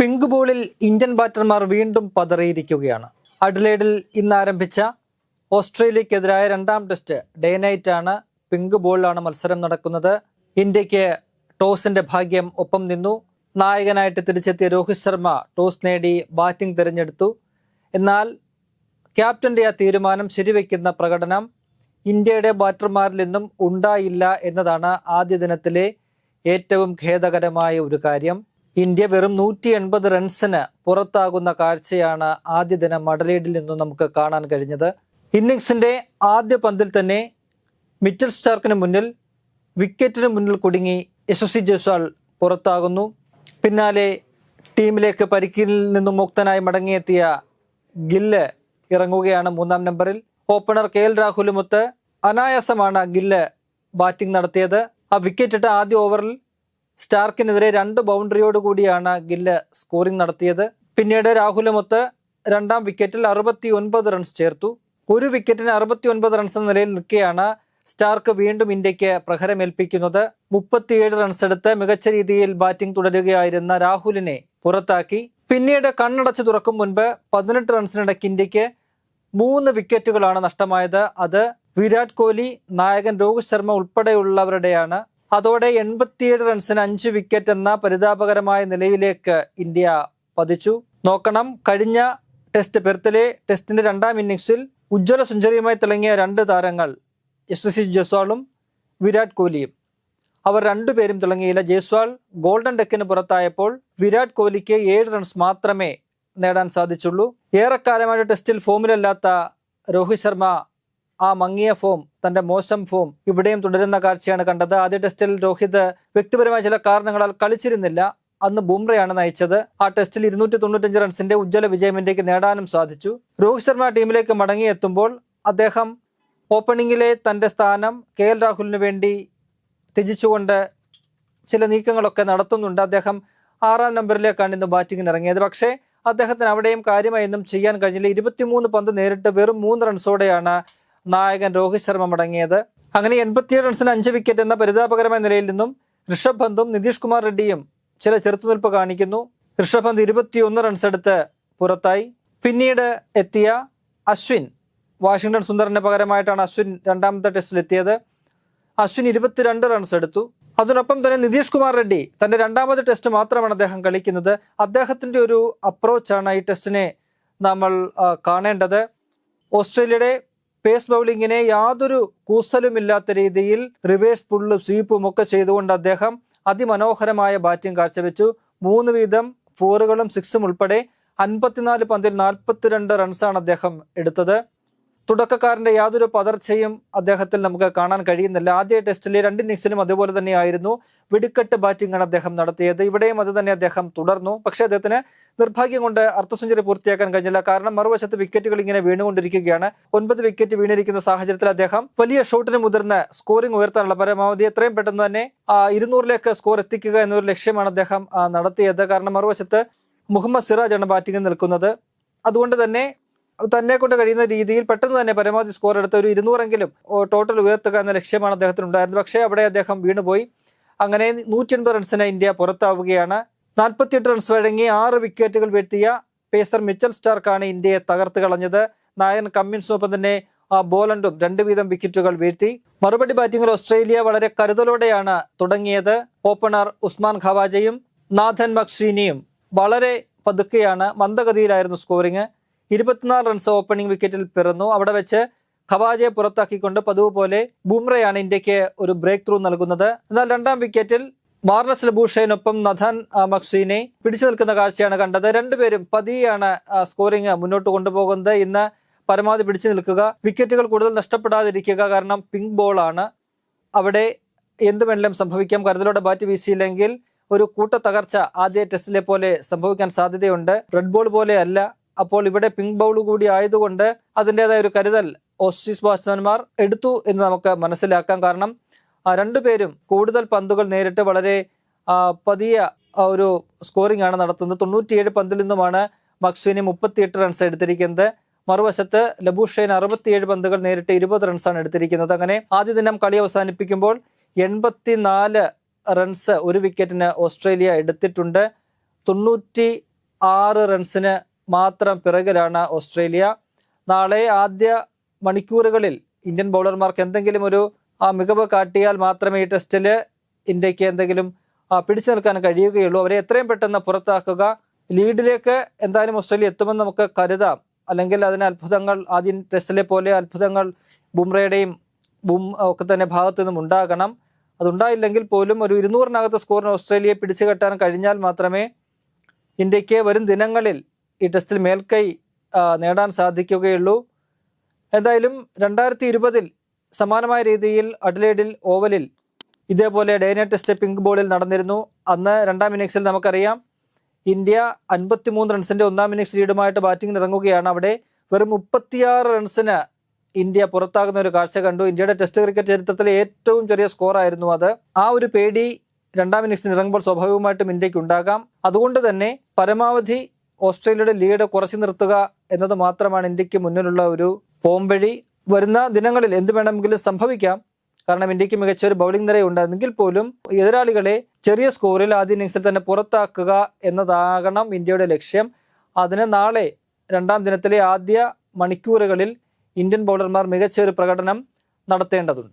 Pink ബോളിൽ Indian ബാറ്റർമാർ വീണ്ടും പതറിയിരിക്കുകയാണ്. അഡ്ലേഡിൽ ഇന്ന് ആരംഭിച്ച ഓസ്ട്രേലിയക്കെതിരായ രണ്ടാം ടെസ്റ്റ് ഡേ നൈറ്റ് ആണ് പിങ്ക് ബോളിലാണ് മത്സരം നടക്കുന്നത്. ഇന്ത്യയ്ക്ക് ടോസിന്റെ ഭാഗ്യം ഒപ്പം നിന്നു. നായകനായിട്ട് തിരിച്ചെത്തിയ രോഹിത് ശർമ്മ ടോസ് നേടി ബാറ്റിംഗ് തിരഞ്ഞെടുത്തു. എന്നാൽ ക്യാപ്റ്റന്റെ ആ തീരുമാനം ശരിവെക്കുന്ന പ്രകടനം ഇന്ത്യയുടെ ബാറ്റർമാരിൽ നിന്നും ഉണ്ടായില്ല എന്നതാണ് ആദ്യ ദിനത്തിലെ ഏറ്റവും ഖേദകരമായ ഒരു കാര്യം. ഇന്ത്യ വെറും നൂറ്റി എൺപത് റൺസിന് പുറത്താകുന്ന കാഴ്ചയാണ് ആദ്യ ദിനം മഡലേഡിൽ നിന്നും നമുക്ക് കാണാൻ കഴിഞ്ഞത്. ഇന്നിങ്സിന്റെ ആദ്യ പന്തിൽ തന്നെ മിച്ചൽ സ്റ്റാർക്കിന് മുന്നിൽ വിക്കറ്റിന് മുന്നിൽ കുടുങ്ങി യശസ്വി ജയ്സ്വാൾ പുറത്താകുന്നു. പിന്നാലെ ടീമിലേക്ക് പരിക്കിൽ നിന്നും മുക്തനായി മടങ്ങിയെത്തിയ ഗില്ല് ഇറങ്ങുകയാണ് മൂന്നാം നമ്പറിൽ. ഓപ്പണർ കെ എൽ രാഹുലുമൊത്ത് അനായാസമാണ് ഗില്ല് ബാറ്റിംഗ് നടത്തിയത്. ആ വിക്കറ്റിട്ട ആദ്യ ഓവറിൽ സ്റ്റാർക്കിനെതിരെ രണ്ട് ബൗണ്ടറിയോട് കൂടിയാണ് ഗില്ല് സ്കോറിംഗ് നടത്തിയത്. പിന്നീട് രാഹുലുമൊത്ത് രണ്ടാം വിക്കറ്റിൽ അറുപത്തി ഒൻപത് റൺസ് ചേർത്തു. ഒരു വിക്കറ്റിന് അറുപത്തി ഒൻപത് റൺസ് എന്ന നിലയിൽ നിൽക്കെയാണ് സ്റ്റാർക്ക് വീണ്ടും ഇന്ത്യയ്ക്ക് പ്രഹരമേൽപ്പിക്കുന്നത്. മുപ്പത്തിയേഴ് റൺസ് എടുത്ത് മികച്ച രീതിയിൽ ബാറ്റിംഗ് തുടരുകയായിരുന്ന രാഹുലിനെ പുറത്താക്കി. പിന്നീട് കണ്ണടച്ചു തുറക്കും മുൻപ് പതിനെട്ട് റൺസിനിടയ്ക്ക് ഇന്ത്യയ്ക്ക് മൂന്ന് വിക്കറ്റുകളാണ് നഷ്ടമായത്. അത് വിരാട് കോഹ്ലി നായകൻ രോഹിത് ശർമ്മ ഉൾപ്പെടെയുള്ളവരുടെയാണ് അതോടെ എൺപത്തിയേഴ് റൺസിന് അഞ്ച് വിക്കറ്റ് എന്ന പരിതാപകരമായ നിലയിലേക്ക് ഇന്ത്യ പതിച്ചു. നോക്കണം കഴിഞ്ഞ ടെസ്റ്റ് പെർത്തിലെ ടെസ്റ്റിന്റെ രണ്ടാം ഇന്നിംഗ്സിൽ ഉജ്ജ്വല സെഞ്ചുറിയുമായി തിളങ്ങിയ രണ്ട് താരങ്ങൾ യശസ്വി ജയ്സ്വാളും വിരാട് കോഹ്ലിയും. അവർ രണ്ടുപേരും തിളങ്ങിയില്ല. ജയ്സ്വാൾ ഗോൾഡൻ ഡെക്കിന് പുറത്തായപ്പോൾ വിരാട് കോഹ്ലിക്ക് ഏഴ് റൺസ് മാത്രമേ നേടാൻ സാധിച്ചുള്ളൂ. ഏറെക്കാലമായിട്ട് ടെസ്റ്റിൽ ഫോമിലല്ലാത്ത രോഹിത് ശർമ്മ ആ മങ്ങിയ ഫോം തന്റെ മോശം ഫോം ഇവിടെയും തുടരുന്ന കാഴ്ചയാണ് കണ്ടത്. ആദ്യ ടെസ്റ്റിൽ രോഹിത് വ്യക്തിപരമായ ചില കാരണങ്ങളാൽ കളിച്ചിരുന്നില്ല. അന്ന് ബുംറയാണ് നയിച്ചത്. ആ ടെസ്റ്റിൽ ഇരുന്നൂറ്റി തൊണ്ണൂറ്റഞ്ച് റൺസിന്റെ ഉജ്ജ്വല വിജയം ഇന്ത്യയ്ക്ക് നേടാനും സാധിച്ചു. രോഹിത് ശർമ്മ ടീമിലേക്ക് മടങ്ങിയെത്തുമ്പോൾ അദ്ദേഹം ഓപ്പണിംഗിലെ തന്റെ സ്ഥാനം കെ എൽ രാഹുലിന് വേണ്ടി ത്യജിച്ചുകൊണ്ട് ചില നീക്കങ്ങളൊക്കെ നടത്തുന്നുണ്ട്. അദ്ദേഹം ആറാം നമ്പറിലേക്കാണ് ഇന്ന് ബാറ്റിംഗിന് ഇറങ്ങിയത്. പക്ഷേ അദ്ദേഹത്തിന് അവിടെയും കാര്യമായൊന്നും ചെയ്യാൻ കഴിഞ്ഞില്ല. ഇരുപത്തിമൂന്ന് പന്ത് നേരിട്ട് വെറും മൂന്ന് റൺസോടെയാണ് നായകൻ രോഹിത് ശർമ്മ മടങ്ങിയത്. അങ്ങനെ എൺപത്തിയേഴ് റൺസിന് അഞ്ച് വിക്കറ്റ് എന്ന പരിതാപകരമായ നിലയിൽ നിന്നും ഋഷഭ് പന്തും നിതീഷ് കുമാർ റെഡ്ഡിയും ചില ചെറുത്തുനിൽപ്പ് കാണിക്കുന്നു. ഋഷഭ് പന്ത് ഇരുപത്തിയൊന്ന് റൺസ് എടുത്ത് പുറത്തായി. പിന്നീട് എത്തിയ അശ്വിൻ വാഷിങ്ടൺ സുന്ദറിന് പകരമായിട്ടാണ് അശ്വിൻ രണ്ടാമത്തെ ടെസ്റ്റിൽ എത്തിയത്. അശ്വിൻ ഇരുപത്തിരണ്ട് റൺസ് എടുത്തു. അതിനൊപ്പം തന്നെ നിതീഷ് കുമാർ റെഡ്ഡി തന്റെ രണ്ടാമത് ടെസ്റ്റ് മാത്രമാണ് അദ്ദേഹം കളിക്കുന്നത്. അദ്ദേഹത്തിന്റെ ഒരു അപ്രോച്ചാണ് ഈ ടെസ്റ്റിനെ നമ്മൾ കാണേണ്ടത്. ഓസ്ട്രേലിയയുടെ പേസ് ബൗളിങ്ങിനെ യാതൊരു കൂസലുമില്ലാത്ത രീതിയിൽ റിവേഴ്സ് പുള്ളും സ്വീപ്പും ഒക്കെ ചെയ്തുകൊണ്ട് അദ്ദേഹം അതിമനോഹരമായ ബാറ്റിംഗ് കാഴ്ചവെച്ചു. മൂന്ന് വീതം ഫോറുകളും സിക്സും ഉൾപ്പെടെ അൻപത്തിനാല് പന്തിൽ നാൽപ്പത്തിരണ്ട് റൺസാണ് അദ്ദേഹം എടുത്തത്. തുടക്കക്കാരന്റെ യാതൊരു പതർച്ചയും അദ്ദേഹത്തിൽ നമുക്ക് കാണാൻ കഴിയുന്നില്ല. ആദ്യ ടെസ്റ്റിലെ രണ്ട് ഇന്നിങ്സിലും അതുപോലെ തന്നെയായിരുന്നു വെടിക്കെട്ട് ബാറ്റിംഗ് ആണ് അദ്ദേഹം നടത്തിയത്. ഇവിടെയും അത് തന്നെ അദ്ദേഹം തുടർന്നു. പക്ഷേ അദ്ദേഹത്തിന് നിർഭാഗ്യം കൊണ്ട് അർദ്ധ സെഞ്ചുറി പൂർത്തിയാക്കാൻ കഴിഞ്ഞില്ല. കാരണം മറുവശത്ത് വിക്കറ്റുകൾ ഇങ്ങനെ വീണുകൊണ്ടിരിക്കുകയാണ്. ഒൻപത് വിക്കറ്റ് വീണിരിക്കുന്ന സാഹചര്യത്തിൽ അദ്ദേഹം വലിയ ഷോട്ടിന് മുതിർന്ന് സ്കോറിംഗ് ഉയർത്താനുള്ള പരമാവധി എത്രയും പെട്ടെന്ന് തന്നെ ഇരുന്നൂറിലേക്ക് സ്കോർ എത്തിക്കുക എന്നൊരു ലക്ഷ്യമാണ് അദ്ദേഹം നടത്തിയത്. കാരണം മറുവശത്ത് മുഹമ്മദ് സിറാജാണ് ബാറ്റിംഗിൽ നിൽക്കുന്നത്. അതുകൊണ്ട് തന്നെ തന്നെ കൊണ്ട് കഴിയുന്ന രീതിയിൽ പെട്ടെന്ന് തന്നെ പരമാവധി സ്കോർ എടുത്ത ഒരു ഇരുന്നൂറെങ്കിലും ടോട്ടൽ ഉയർത്തുക എന്ന ലക്ഷ്യമാണ് അദ്ദേഹത്തിന് ഉണ്ടായിരുന്നത്. പക്ഷേ അവിടെ അദ്ദേഹം വീണുപോയി. അങ്ങനെ നൂറ്റി എൺപത് റൺസിന് ഇന്ത്യ പുറത്താവുകയാണ്. നാൽപ്പത്തിയെട്ട് റൺസ് വഴങ്ങി ആറ് വിക്കറ്റുകൾ വീഴ്ത്തിയ പേസർ മിച്ചൽ സ്റ്റാർക്കാണ് ഇന്ത്യയെ തകർത്ത് കളഞ്ഞത്. നായകൻ കമ്മിൻസിനൊപ്പം തന്നെ ബോലണ്ടും രണ്ട് വീതം വിക്കറ്റുകൾ വീഴ്ത്തി. മറുപടി ബാറ്റിംഗിൽ ഓസ്ട്രേലിയ വളരെ കരുതലോടെയാണ് തുടങ്ങിയത്. ഓപ്പണർ ഉസ്മാൻ ഖവാജയും നാഥൻ മക്സീനിയും വളരെ പതുക്കെയാണ് മന്ദഗതിയിലായിരുന്നു സ്കോറിംഗ് ഇരുപത്തിനാല് റൺസ് ഓപ്പണിംഗ് വിക്കറ്റിൽ പിറന്നു. അവിടെ വെച്ച് ഖവാജയെ പുറത്താക്കിക്കൊണ്ട് പതിവ് പോലെ ബുംറയാണ് ഇന്ത്യയ്ക്ക് ഒരു ബ്രേക്ക് ത്രൂ നൽകുന്നത്. എന്നാൽ രണ്ടാം വിക്കറ്റിൽ മാർണസ് ലബൂഷയിനൊപ്പം നഥാൻ മക്സീനെ പിടിച്ചു നിൽക്കുന്ന കാഴ്ചയാണ് കണ്ടത്. രണ്ടുപേരും പതിയാണ് സ്കോറിംഗ് മുന്നോട്ട് കൊണ്ടുപോകുന്നത്. ഇന്ന് പരമാവധി പിടിച്ചു നിൽക്കുക. വിക്കറ്റുകൾ കൂടുതൽ നഷ്ടപ്പെടാതിരിക്കുക കാരണം പിങ്ക് ബോളാണ് അവിടെ എന്ത് സംഭവിക്കാം. കരുതലോടെ ബാറ്റ് വീശിയില്ലെങ്കിൽ ഒരു കൂട്ട തകർച്ച ആദ്യ ടെസ്റ്റിലെ പോലെ സംഭവിക്കാൻ സാധ്യതയുണ്ട്. റെഡ് ബോൾ പോലെ അല്ല. അപ്പോൾ ഇവിടെ പിങ്ക് ബൗൾ കൂടി ആയതുകൊണ്ട് അതിന്റെതായ ഒരു കരുതൽ ഓസ്ട്രീസ് ബാറ്റ്സ്മാൻമാർ എടുത്തു എന്ന് നമുക്ക് മനസ്സിലാക്കാം. കാരണം രണ്ടുപേരും കൂടുതൽ പന്തുകൾ നേരിട്ട് വളരെ പതിയ ഒരു സ്കോറിംഗ് ആണ് നടത്തുന്നത്. തൊണ്ണൂറ്റിയേഴ് പന്തിൽ നിന്നുമാണ് മക്സ്വിനി മുപ്പത്തിയെട്ട് റൺസ് എടുത്തിരിക്കുന്നത്. മറുവശത്ത് ലബൂഷൈൻ അറുപത്തിയേഴ് പന്തുകൾ നേരിട്ട് ഇരുപത് റൺസാണ് എടുത്തിരിക്കുന്നത്. അങ്ങനെ ആദ്യ ദിനം കളി അവസാനിപ്പിക്കുമ്പോൾ എൺപത്തിനാല് റൺസ് ഒരു വിക്കറ്റിന് ഓസ്ട്രേലിയ എടുത്തിട്ടുണ്ട്. തൊണ്ണൂറ്റി ആറ് റൺസിന് മാത്രം പിറകിലാണ് ഓസ്ട്രേലിയ. നാളെ ആദ്യ മണിക്കൂറുകളിൽ ഇന്ത്യൻ ബൗളർമാർക്ക് എന്തെങ്കിലും ഒരു ആ, മികവ് കാട്ടിയാൽ മാത്രമേ ഈ ടെസ്റ്റിൽ ഇന്ത്യയ്ക്ക് എന്തെങ്കിലും പിടിച്ചു നിൽക്കാൻ കഴിയുകയുള്ളൂ. അവരെ എത്രയും പെട്ടെന്ന് പുറത്താക്കുക. ലീഡിലേക്ക് എന്തായാലും ഓസ്ട്രേലിയ എത്തുമെന്ന് നമുക്ക് കരുതാം. അല്ലെങ്കിൽ അതിന് അത്ഭുതങ്ങൾ ആദ്യം ടെസ്റ്റിലെ പോലെ അത്ഭുതങ്ങൾ ബുംറയുടെയും ബും ഒക്കെ തന്നെ ഭാഗത്തു നിന്നും ഉണ്ടാകണം. അതുണ്ടായില്ലെങ്കിൽ പോലും ഒരു ഇരുന്നൂറിനകത്ത് സ്കോറിന് ഓസ്ട്രേലിയയെ പിടിച്ചു കെട്ടാൻ കഴിഞ്ഞാൽ മാത്രമേ ഇന്ത്യയ്ക്ക് വരും ദിനങ്ങളിൽ ഈ ടെസ്റ്റിൽ മേൽക്കൈ നേടാൻ സാധിക്കുകയുള്ളൂ. എന്തായാലും രണ്ടായിരത്തി ഇരുപതിൽ സമാനമായ രീതിയിൽ അഡ്ലേഡിൽ ഓവലിൽ ഇതേപോലെ ഡേന ടെസ്റ്റ് പിങ്ക് ബോളിൽ നടന്നിരുന്നു. അന്ന് രണ്ടാം ഇന്നിങ്സിൽ നമുക്കറിയാം ഇന്ത്യ അൻപത്തിമൂന്ന് റൺസിന്റെ ഒന്നാം ഇന്നിങ്സ് ലീഡുമായിട്ട് ബാറ്റിംഗിന് ഇറങ്ങുകയാണ്. അവിടെ വെറും മുപ്പത്തിയാറ് റൺസിന് ഇന്ത്യ പുറത്താകുന്ന ഒരു കാഴ്ച കണ്ടു. ഇന്ത്യയുടെ ടെസ്റ്റ് ക്രിക്കറ്റ് ചരിത്രത്തിലെ ഏറ്റവും ചെറിയ സ്കോറായിരുന്നു അത്. ആ ഒരു പേടി രണ്ടാം ഇന്നിങ്സിന് ഇറങ്ങുമ്പോൾ സ്വാഭാവികമായിട്ടും ഇന്ത്യയ്ക്ക് ഉണ്ടാകാം. അതുകൊണ്ട് തന്നെ പരമാവധി ഓസ്ട്രേലിയയുടെ ലീഡ് കുറച്ചു നിർത്തുക എന്നത് മാത്രമാണ് ഇന്ത്യയ്ക്ക് മുന്നിലുള്ള ഒരു പോംവഴി വരുന്ന ദിനങ്ങളിൽ എന്ത് വേണമെങ്കിലും സംഭവിക്കാം. കാരണം ഇന്ത്യയ്ക്ക് മികച്ച ഒരു ബൗളിംഗ് നിരയുണ്ടെങ്കിൽ പോലും എതിരാളികളെ ചെറിയ സ്കോറിൽ ആദ്യ ഇന്നിങ്സിൽ തന്നെ പുറത്താക്കുക എന്നതാകണം ഇന്ത്യയുടെ ലക്ഷ്യം. അതിന് നാളെ രണ്ടാം ദിനത്തിലെ ആദ്യ മണിക്കൂറുകളിൽ ഇന്ത്യൻ ബൗളർമാർ മികച്ച ഒരു പ്രകടനം നടത്തേണ്ടതുണ്ട്.